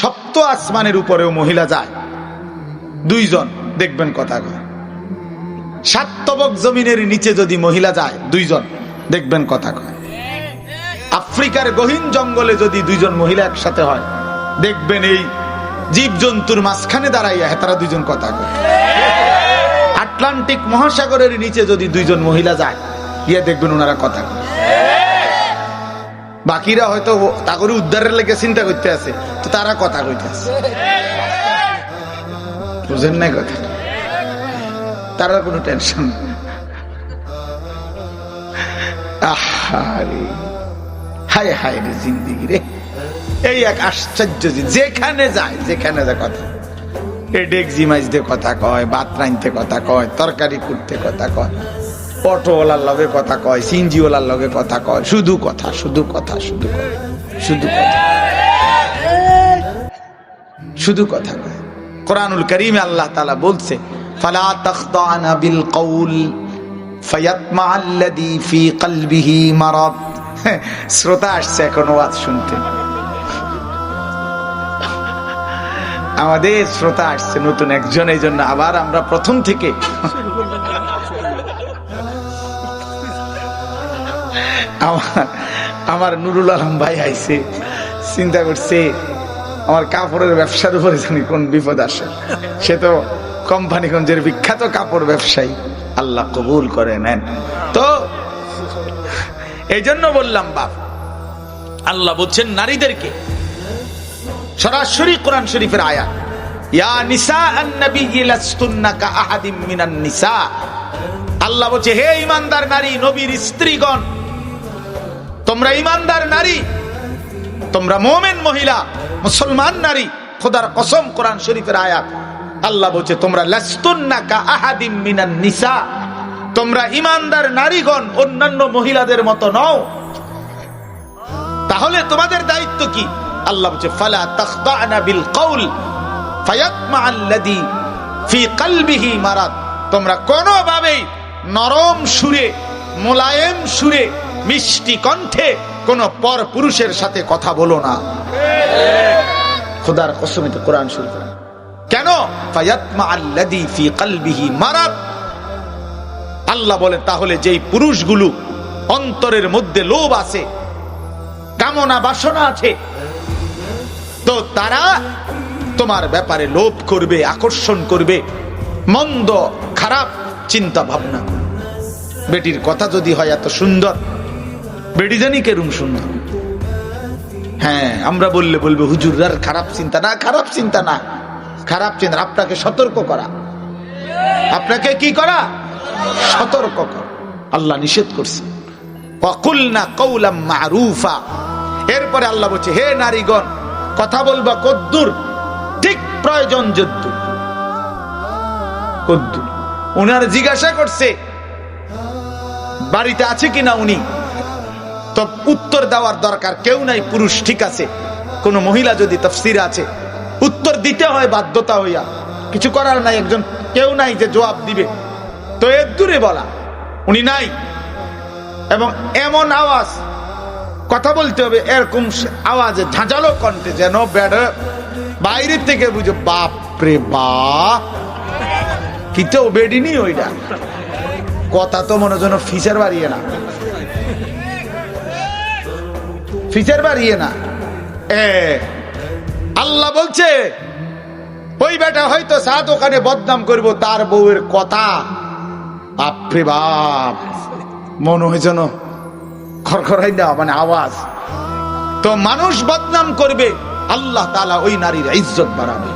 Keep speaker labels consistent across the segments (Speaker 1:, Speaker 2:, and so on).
Speaker 1: সপ্ত আসমানের উপরেও মহিলা যায়। দুইজন, দেখবেন কথা সাত তবক জমিনের নিচে যদি মহিলা যায়, দুইজন, দেখবেন কথা কয়। আফ্রিকার গহীন জঙ্গলে যদি দুইজন মহিলা একসাথে হয়, দেখবেন এই জীব জন্তুর মাঝখানে দাঁড়াইয়া তারা দুইজন কথা কয়। আটলান্টিক মহাসাগরের নিচে যদি দুইজন মহিলা যায়, গিয়ে দেখবেন ওনারা কথা কয়। বাকিরা হয়তো তাগরে উদ্ধারের লেগে চিন্তা করতে আছে, তো তারা কথা কইতে আছে। বুঝেন নাই কথা? তারা কোনো টেনশন হায় হায় রে জিন্দিগি রে। এই এক আশ্চর্য। যেখানে যায় যেখানে যায় কথা। এ ডেকজি মাইজতে কথা কয় ভাত রাইনতে কথা কয়, তরকারি করতে কথা কয়। অটোওয়ালার লগে কথা কয় সিনজিওয়ালার লগে কথা কয়। শুধু কথা শুধু কথা, শুধু শুধু কথা। শুধু কথা কয়। কোরআনুল করিমে আল্লাহ তালা বলছে, ফালা তাখদানা বিল কওল ফায়াতমা আল্লাযী ফি কলবিহি মারাদ। শ্রোতা আসছে এখন ওয়াজ শুনতে। আমাদের শ্রোতা আসছে নতুন একজন এই জন্য আবার আমরা প্রথম থেকে। আমার নুরুল আলম ভাই আইছে, চিন্তা করছে, আমার কাপড়ের ব্যবসার উপরে জানি কোন বিপদ আসে। সে তো কোম্পানিগঞ্জের বিখ্যাত কাপড় ব্যবসায়ী। আল্লাহ কবুল করে নেন। তো এই জন্য বললাম, বাপ, আল্লাহ বলছেন নারীদেরকে। সরাসরি কোরআন শরীফের আয়া আল্লাহ বলছে, হে ইমানদার নারী, নবীর স্ত্রীগণ তোমরা ইমানদার নারী, তোমরা মোমেন মহিলা, মুসলমান নারী, খোদার কসম কোরআন শরীফের আয়াত। আল্লাহ বলছে, তোমরা মিনান নিসা, তোমরা ইমানদার নারীগণ, অন্যান্য মহিলাদের মতো নও। তাহলে তোমাদের দায়িত্ব কি? আল্লাহ বলছে, ফালা তাখদানা বিল কওল, ফায়াতমা আল্লাযী ফি কলবিহি মারাদ। তোমরা কোনোভাবেই নরম সুরে, মোলায়েম সুরে মিষ্টি কণ্ঠে কোন পর পুরুষের সাথে কথা বলো না। খোদার কসমিত কোরআন কেন? ফি কলবিহি মারাদ। আল্লাহ বলে তাহলে যেই পুরুষগুলো অন্তরের মধ্যে লোভ আছে, কামনা বাসনা আছে, তো তারা তোমার ব্যাপারে লোভ করবে, আকর্ষণ করবে, মন্দ, খারাপ চিন্তা ভাবনা। বেটির কথা যদি হয় এত সুন্দর বেটি জানি কেরুম সুন্দর। হ্যাঁ আমরা বললে বলবে হুজুরার খারাপ চিন্তা না, খারাপ চিন্তা না। খারাপ চিন্তা, আপনাকে সতর্ক করা। আপনাকে কি করা? সতর্ক করা। আল্লাহ নিষেধ করছে। ওয়াকুলনা কৌলাম মারুফা। এরপরে আল্লাহ বলছে, হে নারীগণ, কথা বলবা কদ্দুর। ঠিক প্রয়োজন যদ্দুর। কদ্দুর। উনার জিজ্ঞাসা করছে, বাড়িতে আছে কিনা উনি? উত্তর দেওয়ার দরকার। কেউ নাই, পুরুষ, ঠিক আছে। কোন মহিলা যদি তফসির আছে, উত্তর দিতে হয় বাধ্যতা হইয়া। কিছু করার নাই, একজন কেউ নাই যে জবাব দিবে। তো এর দূরে বলা, উনি নাই। এবং এমন আওয়াজ, কথা বলতে হবে, এরকম আওয়াজে, ঝাঁঝালো কণ্ঠে যেন বেড় বাইরে থেকে বুঝো, বাপ রে বাপ কিতেও বেডিনি ওইটা। কথা তো মনে যেন ফিচার বাড়িয়ে না। ফিচার বাড়িয়ে না। এ আল্লাহ বলছে ওই বেটা হয়তো চা দোকানে বদনাম করব তার বউয়ের কথা। বাপরে বাপ মনে হয় যেন খরখরাই দেওয়া মানে আওয়াজ। তো মানুষ বদনাম করবে আল্লাহ তালা ওই নারীর ইজ্জত বাড়াবে।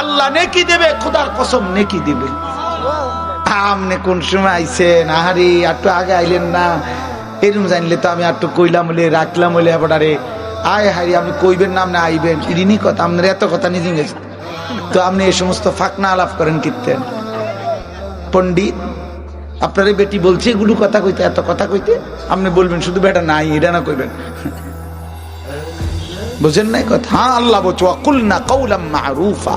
Speaker 1: আল্লাহ নেকি দেবে খোদার কসম নেকি দিবে। আমনে কোন সময় আইছেন? আহারি একটু আগে আইলেন না। এরম জানলে তো আমি আর একটু কইলাম বলে রাখলাম বলে এবারে আয় হারি আপনি কইবেন নাম না আইবেন। ইরিনি কথা, আপনার এত কথা নিজে গেছে তো আপনি এই সমস্ত ফাঁকনা আলাপ করেন কীর্তেন। পণ্ডিত, আপনার বেটি বলছে এগুলো কথা কইতে, এত কথা কইতে। আপনি বলবেন, শুধু বেটা নাই, এটা না কইবেন। বুঝেন নাই কথা? হ্যাঁ আল্লাহ বলছো অকুল না কৌলাম মারুফা।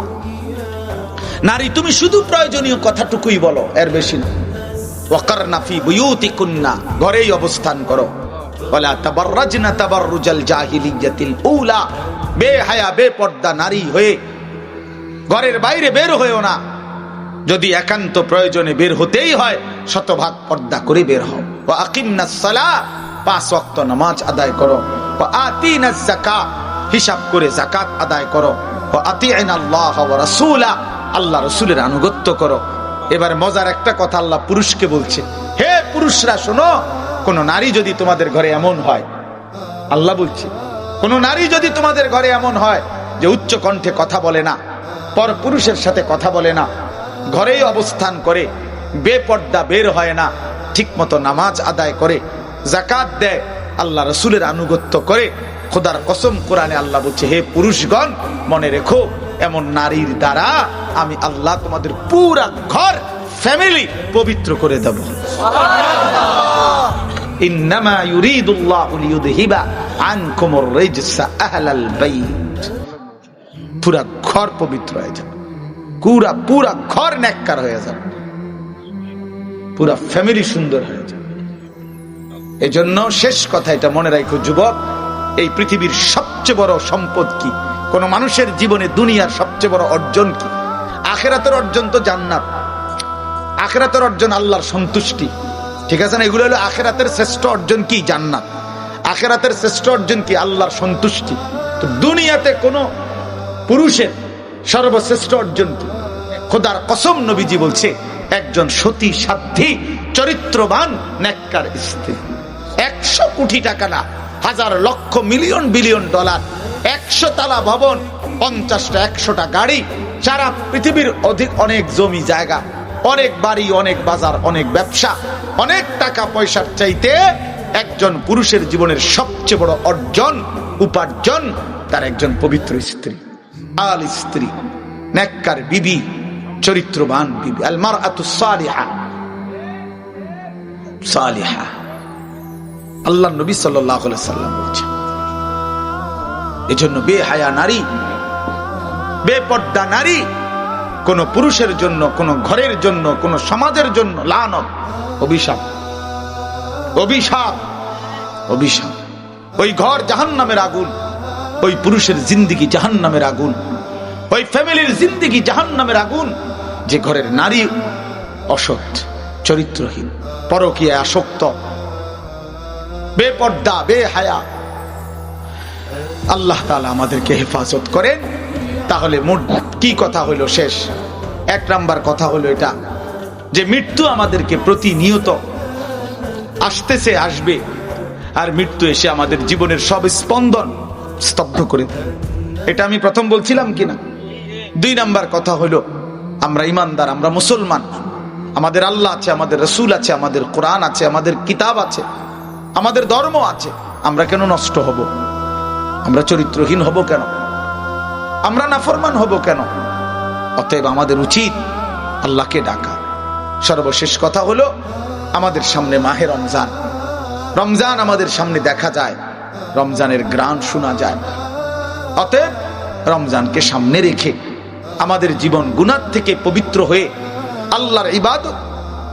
Speaker 1: নারী, তুমি শুধু প্রয়োজনীয় কথাটুকুই বলো, এর বেশি না। নাফি ঘরেই অবস্থান করো। বলা উলা নারী হয়ে ঘরের বাইরে বের না। যদি একান্ত প্রয়োজনে বের হতেই হয়, শতভাগ পর্দা করে বের হও। ও ওয়াক্ত নামাজ আদায় করো। হিসাব করে যাকাত আদায় করো। আতিআইন আল্লাহ রাসূলা, আল্লাহ রাসূলের আনুগত্য করো। এবার মজার একটা কথা আল্লাহ পুরুষকে বলছে, হে পুরুষরা, শোনো, কোন নারী যদি তোমাদের ঘরে এমন হয়, আল্লাহ বলছে, কোন নারী যদি তোমাদের ঘরে এমন হয় যে উচ্চ কণ্ঠে কথা বলে না, পর পুরুষের সাথে কথা বলে না, ঘরেই অবস্থান করে, বেপর্দা বের হয় না ঠিক মতো নামাজ আদায় করে জাকাত দেয়, আল্লাহ রসুলের আনুগত্য করে খোদার কসম, কোরআনে আল্লাহ বলছে, হে পুরুষগণ, মনে রেখো, এমন নারীর দ্বারা আমি আল্লাহ তোমাদের পুরা ঘর ফ্যামিলি পবিত্র করে দেব। পুরা পুরা পুরা ফ্যামিলি সুন্দর এজন্য শেষ কথা এটা মনে রাখো, যুবক এই পৃথিবীর সবচেয়ে বড় সম্পদ কি? কোন মানুষের জীবনে দুনিয়ার সবচেয়ে বড় অর্জন কি? আখেরাতের অর্জন তো জান্নাত। আখেরাতের অর্জন আল্লাহর সন্তুষ্টি। ঠিক আছে না? এগুলো হলো আখেরাতের শ্রেষ্ঠ অর্জন কি? জান্নাত। আখেরাতের শ্রেষ্ঠ অর্জন কি? আল্লাহর সন্তুষ্টি। তো দুনিয়াতে কোনো পুরুষের সর্বশ্রেষ্ঠ অর্জন কি? খোদার কসম নবীজি বলছে, একজন সতী সাধ্যী, চরিত্রবান, নেককার স্ত্রী। একশো কোটি টাকা না হাজার লক্ষ মিলিয়ন বিলিয়ন ডলার, একশো তালা ভবন, পঞ্চাশটা, একশোটা গাড়ি, সারা পৃথিবীর অধিক অনেক জমি জায়গা, অনেক বাড়ি, অনেক বাজার, অনেক ব্যবসা, অনেক টাকা পয়সার চাইতে একজন পুরুষের জীবনের সবচেয়ে বড় অর্জন, উপার্জন, তার একজন পবিত্র স্ত্রী, আল স্ত্রী, নেককার বিবি, চরিত্রবান বিবি আলমার আতু সালিহা সালিহা। আল্লাহ নবী সাল্লাম বলছেন, এজন্য বেহায়া নারী, বেপর্দা নারী, কোন পুরুষের জন্য, কোন ঘরের জন্য, কোন সমাজের জন্য লানত, অভিশাপ অভিশাপ অভিশাপ। ওই ঘর জাহান নামের আগুন, ওই পুরুষের জিন্দিগি জাহান নামের আগুন, ওই ফ্যামিলির জিন্দিগি জাহান নামের আগুন, যে ঘরের নারী অসৎ, চরিত্রহীন পরকীয় আসক্ত বেপর্দা, বেহায়া। আল্লাহ তালা আমাদেরকে হেফাজত করেন। তাহলে মোট কি কথা হইল শেষ? এক নাম্বার কথা হলো এটা যে মৃত্যু আমাদেরকে প্রতিনিয়ত আসতেছে, আসবে। আর মৃত্যু এসে আমাদের জীবনের সব স্পন্দন স্তব্ধ করে দেয়। এটা আমি প্রথম বলছিলাম কিনা? দুই নাম্বার কথা হলো আমরা ইমানদার, আমরা মুসলমান। আমাদের আল্লাহ আছে, আমাদের রসুল আছে, আমাদের কোরআন আছে, আমাদের কিতাব আছে। আমাদের ধর্ম আছে। আমরা কেন নষ্ট হব? আমরা চরিত্রহীন হব কেন? আমরা নাফরমান হব কেন? অতএব আমাদের উচিত আল্লাহকে ডাকা। সর্বশেষ কথা হলো, আমাদের সামনে মাহে রমজান। রমজান আমাদের সামনে দেখা যায়, রমজানের গ্রান শোনা যায় অতএব রমজানকে সামনে রেখে আমাদের জীবন গুণার থেকে পবিত্র হয়ে আল্লাহর ইবাদত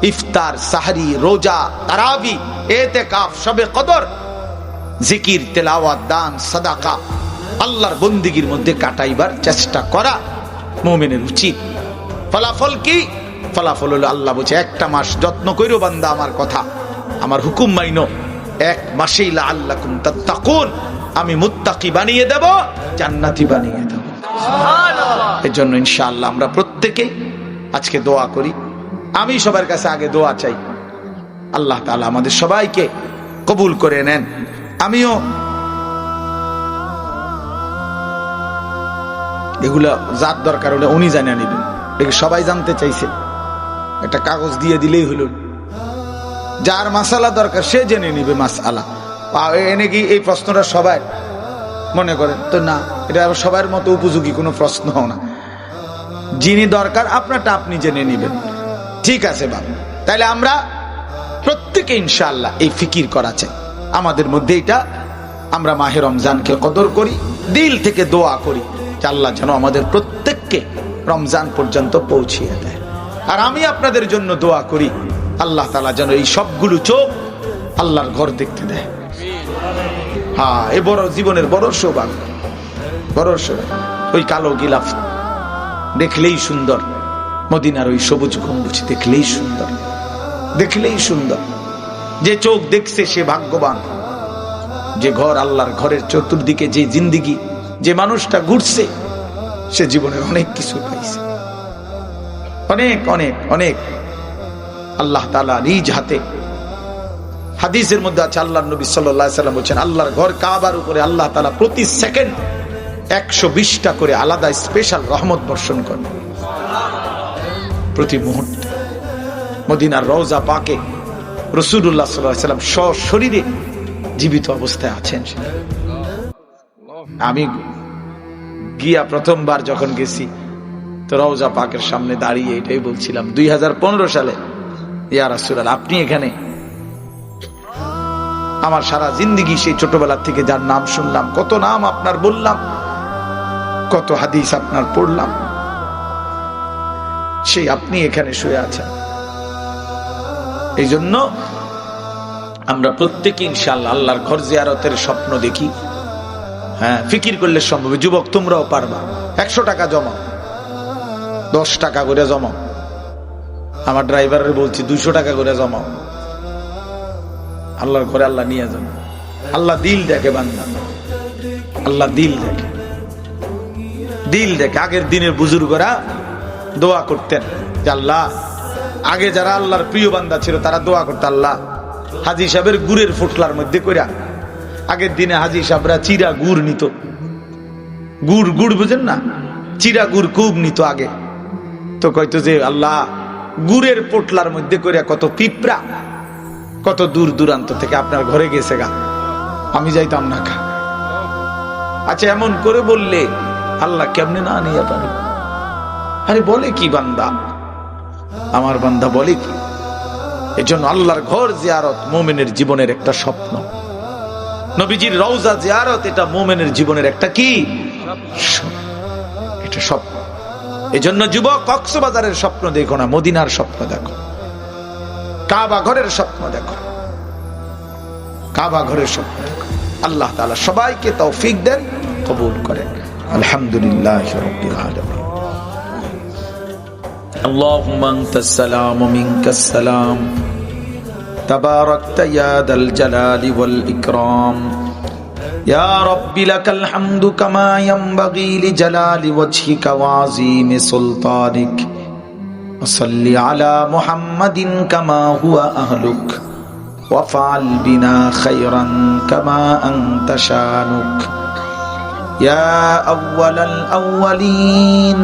Speaker 1: ইফতার সাহারি রোজা তারাবি এতে কাফ সবে কদর জিকির তেলাওয়াত দান সাদাকা আল্লাহর বন্দিগির মধ্যে কাটাইবার চেষ্টা করা মোমেনের উচিত। ফলাফল কি? ফলাফল হলো আল্লাহ বলছে একটা মাস যত্ন কইরো বান্দা আমার কথা। আমার হুকুম মাইনো এক মাসেই লা আল্লাহ তাকুন আমি মুত্তাকি বানিয়ে দেব জান্নাতি বানিয়ে দেব। এর জন্য ইনশাআল্লাহ আমরা প্রত্যেকে আজকে দোয়া করি। আমি সবার কাছে আগে দোয়া চাই। আল্লাহ তালা আমাদের সবাইকে কবুল করে নেন। আমিও এগুলো যার দরকার হলে উনি জানিয়ে নেবেন। সবাই জানতে চাইছে। একটা কাগজ দিয়ে দিলেই হলো। যার মাসালা দরকার সে জেনে নিবে মাসালা। এনে কি এই প্রশ্নটা সবাই মনে করেন তো না, এটা সবার মতো উপযোগী কোনো প্রশ্ন না। যিনি দরকার আপনারটা আপনি জেনে নিবেন। ঠিক আছে বাবু তাহলে আমরা প্রত্যেকে ইনশাআল্লাহ এই ফিকির করা চাই। আমাদের মধ্যে এটা, আমরা মাহে রমজানকে কদর করি, দিল থেকে দোয়া করি আল্লাহ যেন আমাদের প্রত্যেককে রমজান পর্যন্ত পৌঁছিয়ে দেয়। আর আমি আপনাদের জন্য দোয়া করি, আল্লাহ তালা যেন এই সবগুলো চোখ আল্লাহর ঘর দেখতে দেয়। হ্যাঁ এ বড় জীবনের বড় সৌভাগ্য। বড় সড়ো ওই কালো গিলাফ দেখলেই সুন্দর। মদিনার ওই সবুজ গম্বুজ দেখলেই সুন্দর দেখলেই সুন্দর। যে চোখ দেখছে সে ভাগ্যবান। যে ঘর আল্লাহর ঘরের চতুর্দিকে যে জিন্দিগি, যে মানুষটা ঘুরছে, সে জীবনে অনেক কিছু পাইছে। অনেক অনেক অনেক। আল্লাহ তালা নিজ হাতে হাদিসের মধ্যে আছে আল্লাহ নবী সাল্লাম বলছেন, আল্লাহর ঘর কাবার উপরে আল্লাহ তালা প্রতি সেকেন্ড একশো বিশটা করে আলাদা স্পেশাল রহমত বর্ষণ করেন। প্রতি মুহূর্তে। মদিনার রওজা পাকে রসুল্লাহ সাল্লাম সশরীরে জীবিত অবস্থায় আছেন আমি গিয়া প্রথমবার যখন গেছি তো রওজা পাকের সামনে দাঁড়িয়ে এটাই বলছিলাম দুই হাজার পনেরো সালে ইয়া রাসূলুল্লাহ, আপনি এখানে? আমার সারা জিন্দিগি সেই ছোটবেলার থেকে যার নাম শুনলাম কত নাম আপনার বললাম কত হাদিস আপনার পড়লাম। সেই আপনি এখানে শুয়ে আছেন। এই জন্য আমরা প্রত্যেকে ইনশাল্লাহ আল্লাহর ঘর জিয়ারতের স্বপ্ন দেখি। হ্যাঁ ফিকির করলে সম্ভব যুবক, তোমরাও পারবা। একশো টাকা জমা। দশ টাকা করে জমাও আমার ড্রাইভারের বলছি দুইশো টাকা করে জমাও আল্লাহর ঘরে আল্লাহ নিয়ে যান। আল্লাহ দিল দেখে বান্দা। আল্লাহ দিল দেখে। দিল দেখে। আগের দিনের বুজুর্গরা দোয়া করতেন। যে আল্লাহ, আগে যারা আল্লাহর প্রিয় বান্দা ছিল, তারা দোয়া করতো আল্লাহ। হাজি সাহেবের গুড়ের ফুটলার মধ্যে কইরা, আগের দিনে হাজি সাহেবরা চিরা গুড় নিত। গুড় গুড় বুঝেন না? চিরা গুড় খুব নিত আগে। তো কইতো যে আল্লাহ, গুড়ের পোটলার মধ্যে করিয়া কত পিঁপড়া, কত দূর দূরান্ত থেকে আপনার ঘরে গেছে গা। আমি যাইতাম না খা আচ্ছা এমন করে বললে আল্লাহ কেমনে না নিয়ে পারে? আরে বলে কি বান্দা? আমার বান্দা বলে কি? এই জন্য আল্লাহর ঘর জিয়ারত মোমেনের জীবনের একটা স্বপ্ন। নবীজির রওজা জিয়ারত এটা মোমেনের জীবনের একটা কি? এটা স্বপ্ন। এই জন্য যুবক, কক্সবাজারের স্বপ্ন দেখো না, মদিনার স্বপ্ন দেখো। কাবা ঘরের স্বপ্ন দেখো। কাবা ঘরের স্বপ্ন দেখো। আল্লাহ তাআলা সবাইকে তৌফিক দেন, কবুল করেন। আলহামদুলিল্লাহ اللهم انت السلام ومنك السلام تباركت يا ذا الجلال والاكرام يا رب لك الحمد كما ينبغي لجلال وجهك وعظيم سلطانك وصل على محمد كما هو اهلك وافعل بنا خيرا كما انت شانك يا اول الاولين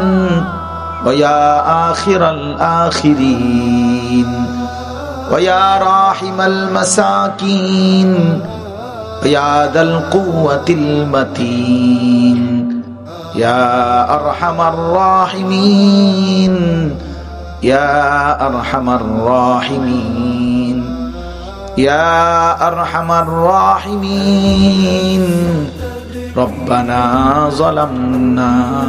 Speaker 1: ويا آخر الآخرين ويا راحم المساكين ويا ذا القوة المتين يا أرحم الراحمين يا أرحم الراحمين يا أرحم الراحمين ربنا ظلمنا